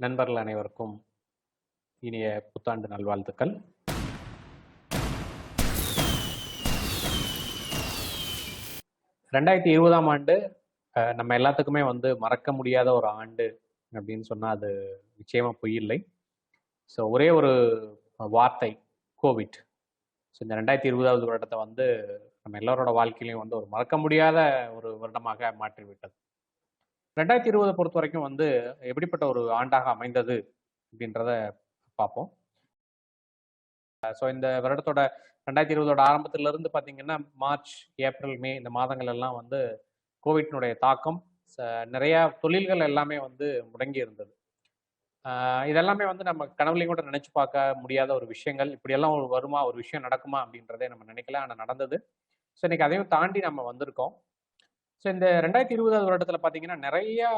நண்பர்கள் அனைவருக்கும் இனிய புத்தாண்டு நல்வாழ்த்துக்கள். ரெண்டாயிரத்தி இருபதாம் ஆண்டு நம்ம எல்லாத்துக்குமே வந்து மறக்க முடியாத ஒரு ஆண்டு அப்படின்னு சொன்னால் அது நிச்சயமாக பொய் இல்லை ஸோ ஒரே ஒரு வார்த்தை கோவிட் ஸோ இந்த ரெண்டாயிரத்தி இருபதாவது வருடத்தை வந்து நம்ம எல்லாரோட வாழ்க்கையிலையும் வந்து ஒரு மறக்க முடியாத ஒரு வருடமாக மாற்றிவிட்டது. ரெண்டாயிரத்தி இருபதை பொறுத்த வரைக்கும் வந்து எப்படிப்பட்ட ஒரு ஆண்டாக அமைந்தது அப்படின்றத பார்ப்போம். ஸோ இந்த வருடத்தோட ரெண்டாயிரத்தி இருபதோட ஆரம்பத்திலிருந்து பார்த்தீங்கன்னா மார்ச் ஏப்ரல் மே இந்த மாதங்கள் எல்லாம் வந்து கோவிட்னுடைய தாக்கம் நிறையா நிறைய தொழில்கள் எல்லாமே வந்து முடங்கி இருந்தது. இதெல்லாமே வந்து நம்ம கனவுலையும் கூட நினைச்சு பார்க்க முடியாத ஒரு விஷயங்கள். இப்படியெல்லாம் ஒரு வருமா ஒரு விஷயம் நடக்குமா அப்படின்றதே நம்ம நினைக்கல. ஆனால் நடந்தது. ஸோ இன்னைக்கு அதையும் தாண்டி நம்ம வந்திருக்கோம். ஸோ இந்த ரெண்டாயிரத்தி இருபதாவது வருடத்தில் பார்த்தீங்கன்னா நிறையா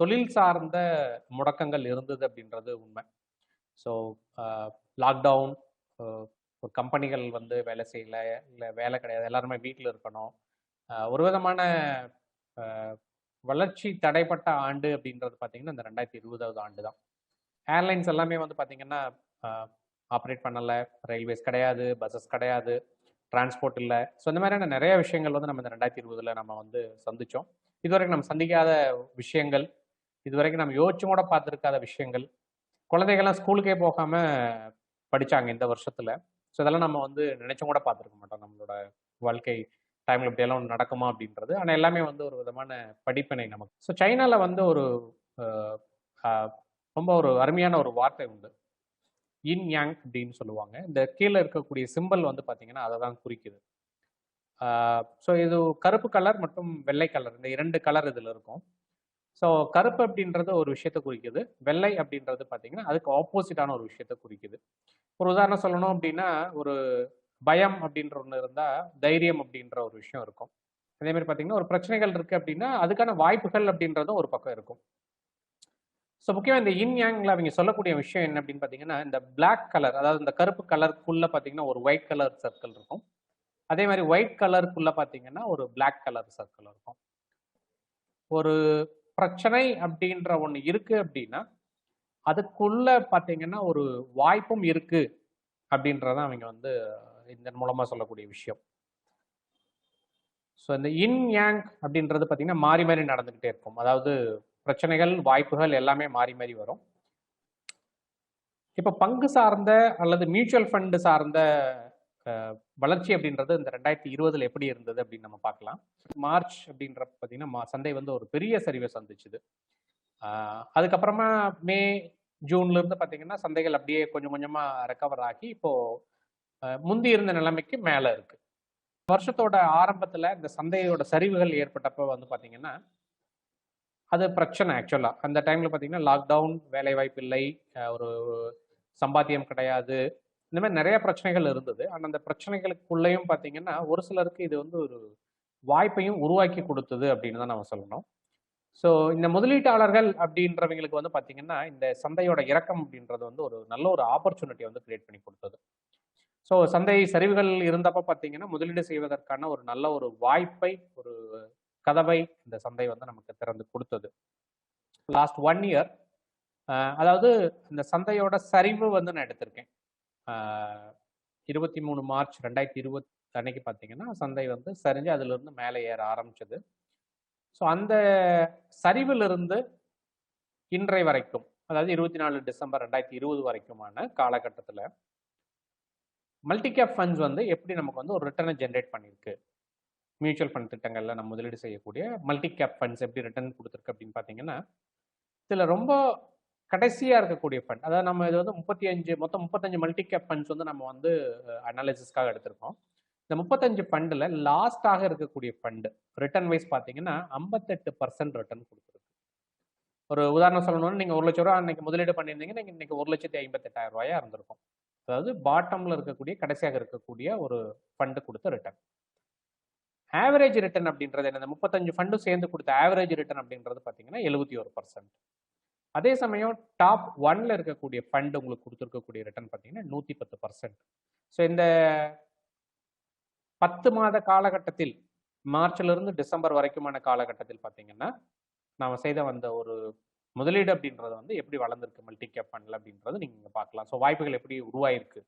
தொழில் சார்ந்த முடக்கங்கள் இருந்தது அப்படின்றது உண்மை. ஸோ லாக்டவுன் ஒரு கம்பெனிகள் வந்து வேலை செய்யல இல்லை வேலை கிடையாது எல்லாருமே வீட்டில் இருக்கணும். ஒரு விதமான வளர்ச்சி தடைப்பட்ட ஆண்டு அப்படின்றது பார்த்தீங்கன்னா இந்த ரெண்டாயிரத்தி இருபதாவது ஆண்டு தான். ஏர்லைன்ஸ் எல்லாமே வந்து பார்த்தீங்கன்னா ஆப்ரேட் பண்ணலை. ரயில்வேஸ் கிடையாது பஸ்ஸஸ் கிடையாது. டிரான்ஸ்போர்ட் இல்லை. ஸோ இந்த மாதிரியான நிறைய விஷயங்கள் வந்து நம்ம இந்த ரெண்டாயிரத்தி இருபதுல நம்ம வந்து சந்திச்சோம். இதுவரைக்கும் நம்ம சந்திக்காத விஷயங்கள் இதுவரைக்கும் நம்ம யோசிச்சும் கூட பார்த்துருக்காத விஷயங்கள் குழந்தைகள்லாம் ஸ்கூலுக்கே போகாம படிச்சாங்க இந்த வருஷத்துல. ஸோ இதெல்லாம் நம்ம வந்து நினைச்சும் கூட பார்த்துருக்க மாட்டோம். நம்மளோட வாழ்க்கை டைமில் இப்படியெல்லாம் ஒன்று நடக்குமா அப்படின்றது. ஆனால் எல்லாமே வந்து ஒரு விதமான படிப்பினை நமக்கு. ஸோ சைனால வந்து ஒரு ரொம்ப ஒரு அருமையான ஒரு வார்த்தை உண்டு. இன் யாங் அப்படின்னு சொல்லுவாங்க. இந்த கீழே இருக்கக்கூடிய சிம்பல் வந்து பார்த்தீங்கன்னா அதை தான் குறிக்குது. ஸோ இது கருப்பு கலர் மற்றும் வெள்ளை கலர் இந்த இரண்டு கலர் இதில் இருக்கும். ஸோ கருப்பு அப்படின்றது ஒரு விஷயத்தை குறிக்குது. வெள்ளை அப்படின்றது பார்த்தீங்கன்னா அதுக்கு ஆப்போசிட்டான ஒரு விஷயத்தை குறிக்குது. ஒரு உதாரணம் சொல்லணும் அப்படின்னா ஒரு பயம் அப்படின்ற ஒன்று இருந்தால் தைரியம் அப்படின்ற ஒரு விஷயம் இருக்கும். அதே மாதிரி பார்த்தீங்கன்னா ஒரு பிரச்சனைகள் இருக்குது அப்படின்னா அதுக்கான வாய்ப்புகள் அப்படின்றதும் ஒரு பக்கம் இருக்கும். ஸோ முக்கியமாக இந்த இன் யாங்கில் அவங்க சொல்லக்கூடிய விஷயம் என்ன அப்படின்னு பார்த்தீங்கன்னா இந்த பிளாக் கலர் அதாவது இந்த கருப்பு கலருக்குள்ள பார்த்தீங்கன்னா ஒரு ஒயிட் கலர் சர்க்கிள் இருக்கும். அதே மாதிரி ஒயிட் கலருக்குள்ள பார்த்தீங்கன்னா ஒரு பிளாக் கலர் சர்க்கிள் இருக்கும். ஒரு பிரச்சனை அப்படின்ற ஒன்று இருக்கு அப்படின்னா அதுக்குள்ள பார்த்தீங்கன்னா ஒரு வாய்ப்பும் இருக்கு அப்படின்றதான் அவங்க வந்து இதன் மூலமாக சொல்லக்கூடிய விஷயம். ஸோ இந்த இன் யாங் அப்படின்றது பார்த்தீங்கன்னா மாறி மாறி நடந்துக்கிட்டே இருக்கும். அதாவது பிரச்சனைகள் வாய்ப்புகள் எல்லாமே மாறி மாறி வரும். இப்போ பங்கு சார்ந்த அல்லது மியூச்சுவல் ஃபண்டு சார்ந்த வளர்ச்சி அப்படின்றது இந்த ரெண்டாயிரத்தி இருபதுல எப்படி இருந்தது அப்படின்னு நம்ம பார்க்கலாம். மார்ச் அப்படின்ற பார்த்தீங்கன்னா மா- சந்தை வந்து ஒரு பெரிய சரிவை சந்திச்சுது. அதுக்கப்புறமா மே ஜூன்ல இருந்து பார்த்தீங்கன்னா சந்தைகள் அப்படியே கொஞ்சம் கொஞ்சமா ரெக்கவர் ஆகி இப்போ முந்தி இருந்த நிலைமைக்கு மேலே இருக்கு. வருஷத்தோட ஆரம்பத்தில் இந்த சந்தையோட சரிவுகள் ஏற்பட்டப்ப வந்து பார்த்தீங்கன்னா அது பிரச்சனை ஆக்சுவலாக அந்த டைமில் பார்த்தீங்கன்னா லாக்டவுன் வேலை வாய்ப்பு இல்லை ஒரு சம்பாத்தியம் கிடையாது. இந்த மாதிரி நிறைய பிரச்சனைகள் இருந்தது. ஆனால் அந்த பிரச்சனைகளுக்குள்ளேயும் பார்த்தீங்கன்னா ஒரு சிலருக்கு இது வந்து ஒரு வாய்ப்பையும் உருவாக்கி கொடுத்தது அப்படின்னு தான் நம்ம சொல்லணும். ஸோ இந்த முதலீட்டாளர்கள் அப்படின்றவங்களுக்கு வந்து பார்த்தீங்கன்னா இந்த சந்தையோட இறக்கம் அப்படின்றது வந்து ஒரு நல்ல ஒரு ஆப்பர்ச்சுனிட்டி வந்து கிரியேட் பண்ணி கொடுத்தது. ஸோ சந்தை சரிவுகள் இருந்தப்போ பார்த்தீங்கன்னா முதலீடு செய்வதற்கான ஒரு நல்ல ஒரு வாய்ப்பை ஒரு கதவை இந்த சந்தை வந்து நமக்கு திறந்து கொடுத்தது. லாஸ்ட் ஒன் இயர் அதாவது இந்த சந்தையோட சரிவு வந்து நான் எடுத்திருக்கேன். இருபத்தி மூணு மார்ச் ரெண்டாயிரத்தி இருபத்தி அன்னைக்கு பார்த்தீங்கன்னா சந்தை வந்து சரிஞ்சு அதிலிருந்து மேலே ஏற ஆரம்பிச்சது. ஸோ அந்த சரிவிலிருந்து இன்றை வரைக்கும் அதாவது இருபத்தி நாலு டிசம்பர் ரெண்டாயிரத்தி இருபது வரைக்குமான காலகட்டத்தில் மல்டி கேப் ஃபண்ட்ஸ் வந்து எப்படி நமக்கு வந்து ஒரு ரிட்டர்னை ஜென்ரேட் பண்ணியிருக்கு? மியூச்சுவல் ஃபண்ட் திட்டங்களில் நம்ம முதலீடு செய்யக்கூடிய மல்டி கேப் ஃபண்ட்ஸ் எப்படி ரிட்டர்ன் கொடுத்துருக்கு அப்படின்னு பார்த்தீங்கன்னா இதில் ரொம்ப கடைசியாக இருக்கக்கூடிய ஃபண்ட் அதாவது நம்ம இது வந்து முப்பத்தி அஞ்சு மொத்தம் முப்பத்தஞ்சு மல்டி கேப் ஃபண்ட்ஸ் வந்து நம்ம வந்து அனாலிசிஸ்க்காக எடுத்திருக்கோம். இந்த முப்பத்தஞ்சு ஃபண்டில் லாஸ்டாக இருக்கக்கூடிய ஃபண்டு ரிட்டர்ன் வைஸ் பார்த்தீங்கன்னா ஐம்பத்தெட்டு பர்சன்ட் ரிட்டர்ன் கொடுத்துருக்கு. ஒரு உதாரணம் சொல்லணும்னா நீங்கள் ஒரு லட்ச ரூபா அன்றைக்கி முதலீடு பண்ணியிருந்தீங்கன்னா நீங்கள் இன்றைக்கி ஒரு லட்சத்தி ஐம்பத்தெட்டாயிரம் ரூபாயா இருந்திருக்கும். அதாவது பாட்டமில் இருக்கக்கூடிய கடைசியாக இருக்கக்கூடிய ஒரு ஃபண்டு கொடுத்த ரிட்டர்ன் ஆவரேஜ் ரிட்டர்ன் அப்படின்றது என்ன முப்பத்தஞ்சு ஃபண்டும் சேர்ந்து கொடுத்த ஆவரேஜ் ரிட்டர்ன் அப்படின்றது பார்த்தீங்கன்னா எழுபத்தி ஒரு பர்சன்ட் அதே சமயம் டாப் ஒன்ல இருக்கக்கூடிய ஃபண்ட் உங்களுக்கு கொடுத்துருக்கக்கூடிய ரிட்டர்ன் பார்த்தீங்கன்னா நூற்றி பத்து பர்சன்ட் ஸோ இந்த பத்து மாத காலகட்டத்தில் மார்ச்ல இருந்து டிசம்பர் வரைக்குமான காலகட்டத்தில் பார்த்தீங்கன்னா நாம் செய்த வந்த ஒரு முதலீடு அப்படின்றது வந்து எப்படி வளர்ந்துருக்கு மல்டி கேப் ஃபண்டில் அப்படின்றது நீங்கள் பார்க்கலாம். ஸோ வாய்ப்புகள் எப்படி உருவாயிருக்கு?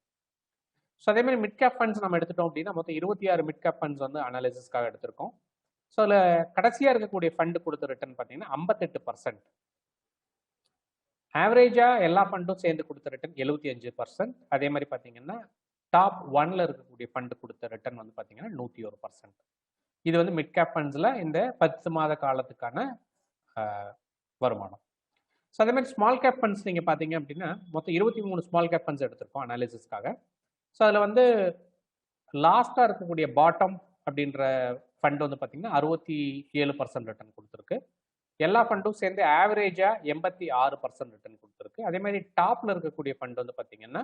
ஸோ அதே மாதிரி மிட் கேப் ஃபண்ட்ஸ் நம்ம எடுத்துட்டோம் அப்படின்னா மொத்தம் இருபத்தி ஆறு மிட் கேப் ஃபண்ட்ஸ் வந்து அனாலிசிஸ்க்காக எடுத்திருக்கோம். ஸோ அதில் கடைசியாக இருக்கக்கூடிய ஃபண்டு கொடுத்த ரிட்டர்ன் பார்த்தீங்கன்னா ஐம்பத்தெட்டு பர்சன்ட் ஆவரேஜாக எல்லா ஃபண்டும் சேர்ந்து கொடுத்த ரிட்டர்ன் எழுபத்தி அஞ்சு பர்சன்ட் அதே மாதிரி பார்த்தீங்கன்னா டாப் ஒன்ல இருக்கக்கூடிய ஃபண்டு கொடுத்த ரிட்டர்ன் வந்து பார்த்தீங்கன்னா நூற்றி ஒரு பர்சன்ட் இது வந்து மிட் கேப் ஃபண்ட்ஸில் இந்த பத்து மாத காலத்துக்கான வருமானம். ஸோ அதே மாதிரி ஸ்மால் கேப் ஃபண்ட்ஸ் நீங்கள் பார்த்தீங்க அப்படின்னா மொத்தம் இருபத்தி மூணு ஸ்மால் கேப் ஃபண்ட்ஸ் எடுத்திருக்கோம் அனாலிசிஸ்க்காக ஸோ அதில் வந்து லாஸ்ட்டாக இருக்கக்கூடிய பாட்டம் அப்படின்ற ஃபண்ட் வந்து பார்த்தீங்கன்னா அறுபத்தி ஏழு பர்சன்ட் ரிட்டர்ன் கொடுத்துருக்கு. எல்லா ஃபண்டும் சேர்ந்து ஆவரேஜாக எண்பத்தி ஆறு பர்சன்ட் ரிட்டர்ன் கொடுத்துருக்கு. அதே மாதிரி டாப்பில் இருக்கக்கூடிய ஃபண்ட் வந்து பார்த்தீங்கன்னா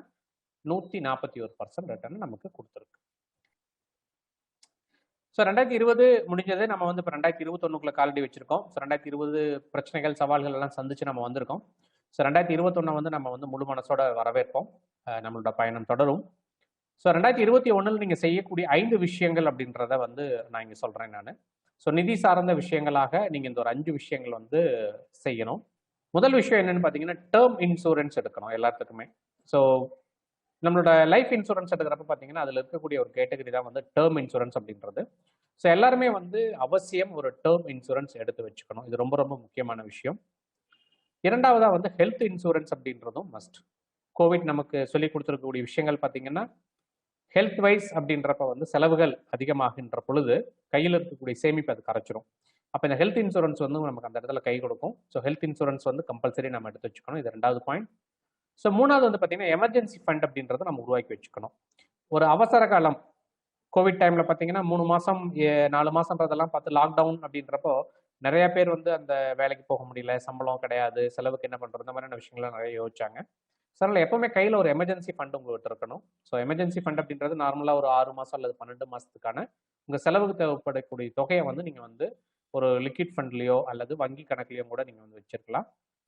நூற்றி நாற்பத்தி ஒரு பர்சன்ட் ரிட்டர்ன் நமக்கு கொடுத்துருக்கு. ஸோ ரெண்டாயிரத்தி இருபது முடிஞ்சது. நம்ம வந்து இப்போ ரெண்டாயிரத்தி இருபத்தொன்னுக்குள்ள காலடி வச்சிருக்கோம். ஸோ ரெண்டாயிரத்தி இருபது பிரச்சனைகள் சவால்கள் எல்லாம் சந்திச்சு நம்ம வந்திருக்கோம். ஸோ ரெண்டாயிரத்தி இருபத்தொன்னு வந்து நம்ம வந்து முழு மனசோட வரவேற்போம். நம்மளோட பயணம் தொடரும். ஸோ ரெண்டாயிரத்தி இருபத்தி ஒன்றில் நீங்கள் செய்யக்கூடிய ஐந்து விஷயங்கள் அப்படின்றத வந்து நான் இங்கே சொல்கிறேன் நான். ஸோ நிதி சார்ந்த விஷயங்களாக நீங்கள் இந்த ஒரு அஞ்சு விஷயங்கள் வந்து செய்யணும். முதல் விஷயம் என்னென்னு பார்த்தீங்கன்னா டேர்ம் இன்சூரன்ஸ் எடுக்கணும் எல்லாத்துக்குமே. ஸோ நம்மளோட லைஃப் இன்சூரன்ஸ் எடுக்கிறப்ப பார்த்தீங்கன்னா அதில் இருக்கக்கூடிய ஒரு கேட்டகரி தான் வந்து டேர்ம் இன்சூரன்ஸ் அப்படின்றது. ஸோ எல்லாருமே வந்து அவசியம் ஒரு டேர்ம் இன்சூரன்ஸ் எடுத்து வச்சுக்கணும். இது ரொம்ப ரொம்ப முக்கியமான விஷயம். இரண்டாவதாக வந்து ஹெல்த் இன்சூரன்ஸ் அப்படின்றதும் மஸ்ட் கோவிட் நமக்கு சொல்லி கொடுத்துருக்கக்கூடிய விஷயங்கள் பார்த்தீங்கன்னா ஹெல்த் வைஸ் அப்படின்றப்ப வந்து செலவுகள் அதிகமாகின்ற பொழுது கையில் இருக்கக்கூடிய சேமிப்பு அது கரைச்சிரும். அப்போ இந்த ஹெல்த் இன்சூரன்ஸ் வந்து நமக்கு அந்த இடத்துல கை கொடுக்கும். ஸோ ஹெல்த் இன்சூரன்ஸ் வந்து கம்பல்சரி நம்ம எடுத்து வச்சுக்கணும். இது ரெண்டாவது பாயிண்ட் ஸோ மூணாவது வந்து பார்த்தீங்கன்னா எமர்ஜென்சி ஃபண்ட் அப்படின்றத நம்ம உருவாக்கி வச்சுக்கணும். ஒரு அவசர காலம். கோவிட் டைமில் பார்த்தீங்கன்னா மூணு மாதம் நாலு மாதம்ன்றதெல்லாம் பார்த்து லாக்டவுன் அப்படின்றப்போ நிறைய பேர் வந்து அந்த வேலைக்கு போக முடியல. சம்பளம் கிடையாது. செலவுக்கு என்ன பண்ணுறது இந்த மாதிரியான விஷயங்கள்லாம் நிறைய யோசிச்சாங்க. ஸோ அதனால் எப்பவுமே கையில் ஒரு எமர்ஜென்சி ஃபண்ட் உங்கள்கிட்ட இருக்கணும். ஸோ எமர்ஜென்சி ஃபண்ட் அப்படின்றது நார்மலாக ஒரு ஆறு மாதம் அல்லது பன்னெண்டு மாதத்துக்கான உங்கள் செலவுக்கு தேவைப்படக்கூடிய தொகையை வந்து நீங்கள் வந்து ஒரு லிக்விட் ஃபண்ட்லேயோ அல்லது வங்கி கணக்குலையோ கூட நீங்கள் வந்து வச்சிருக்கலாம்.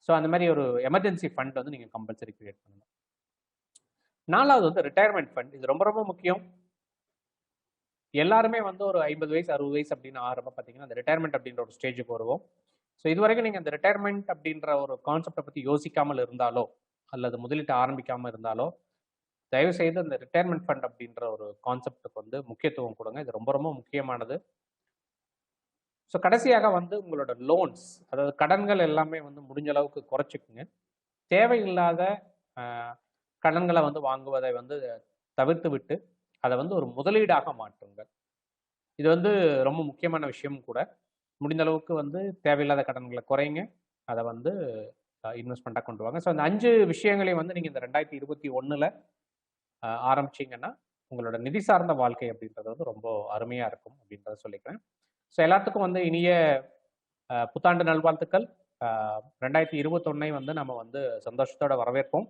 ஸோ அந்த மாதிரி ஒரு எமர்ஜென்சி ஃபண்ட் வந்து நீங்கள் கம்பல்சரி கிரியேட் பண்ணணும். நாலாவது வந்து ரிட்டையர்மெண்ட் ஃபண்ட் இது ரொம்ப ரொம்ப முக்கியம். எல்லாருமே வந்து ஒரு ஐம்பது வயசு அறுபது வயசு அப்படின்னு ஆரம்ப பார்த்தீங்கன்னா அந்த ரிட்டையர்மெண்ட் அப்படின்ற ஒரு ஸ்டேஜுக்கு வருவோம். ஸோ இது வரைக்கும் நீங்கள் அந்த ரிட்டையர்மெண்ட் அப்படின்ற ஒரு கான்செப்டை பற்றி யோசிக்காமல் இருந்தாலோ அல்லது முதலீட்டு ஆரம்பிக்காமல் இருந்தாலோ தயவு செய்து அந்த ரிட்டையர்மெண்ட் ஃபண்ட் அப்படின்ற ஒரு கான்செப்டுக்கு வந்து முக்கியத்துவம் கொடுங்க. இது ரொம்ப ரொம்ப முக்கியமானது. ஸோ கடைசியாக வந்து உங்களோட லோன்ஸ் அதாவது கடன்கள் எல்லாமே வந்து முடிஞ்ச அளவுக்கு குறைச்சிக்குங்க. தேவையில்லாத கடன்களை வந்து வாங்குவதை வந்து தவிர்த்து விட்டு அதை வந்து ஒரு முதலீடாக மாற்றுங்கள். இது வந்து ரொம்ப முக்கியமான விஷயம் கூட. முடிந்த அளவுக்கு வந்து தேவையில்லாத கடன்களை குறைங்க. அதை வந்து இன்வெஸ்ட்மெண்ட்டாக கொண்டு வாங்க. ஸோ அந்த அஞ்சு விஷயங்களையும் வந்து நீங்கள் இந்த ரெண்டாயிரத்தி இருபத்தி ஒன்றில் ஆரம்பிச்சிங்கன்னா உங்களோட நிதி சார்ந்த வாழ்க்கை அப்படின்றது வந்து ரொம்ப அருமையாக இருக்கும் அப்படின்றத சொல்லிக்கிறேன். ஸோ எல்லாத்துக்கும் வந்து இனிய புத்தாண்டு நல்வாழ்த்துக்கள். ரெண்டாயிரத்தி இருபத்தொன்னை வந்து நம்ம வந்து சந்தோஷத்தோட வரவேற்போம்.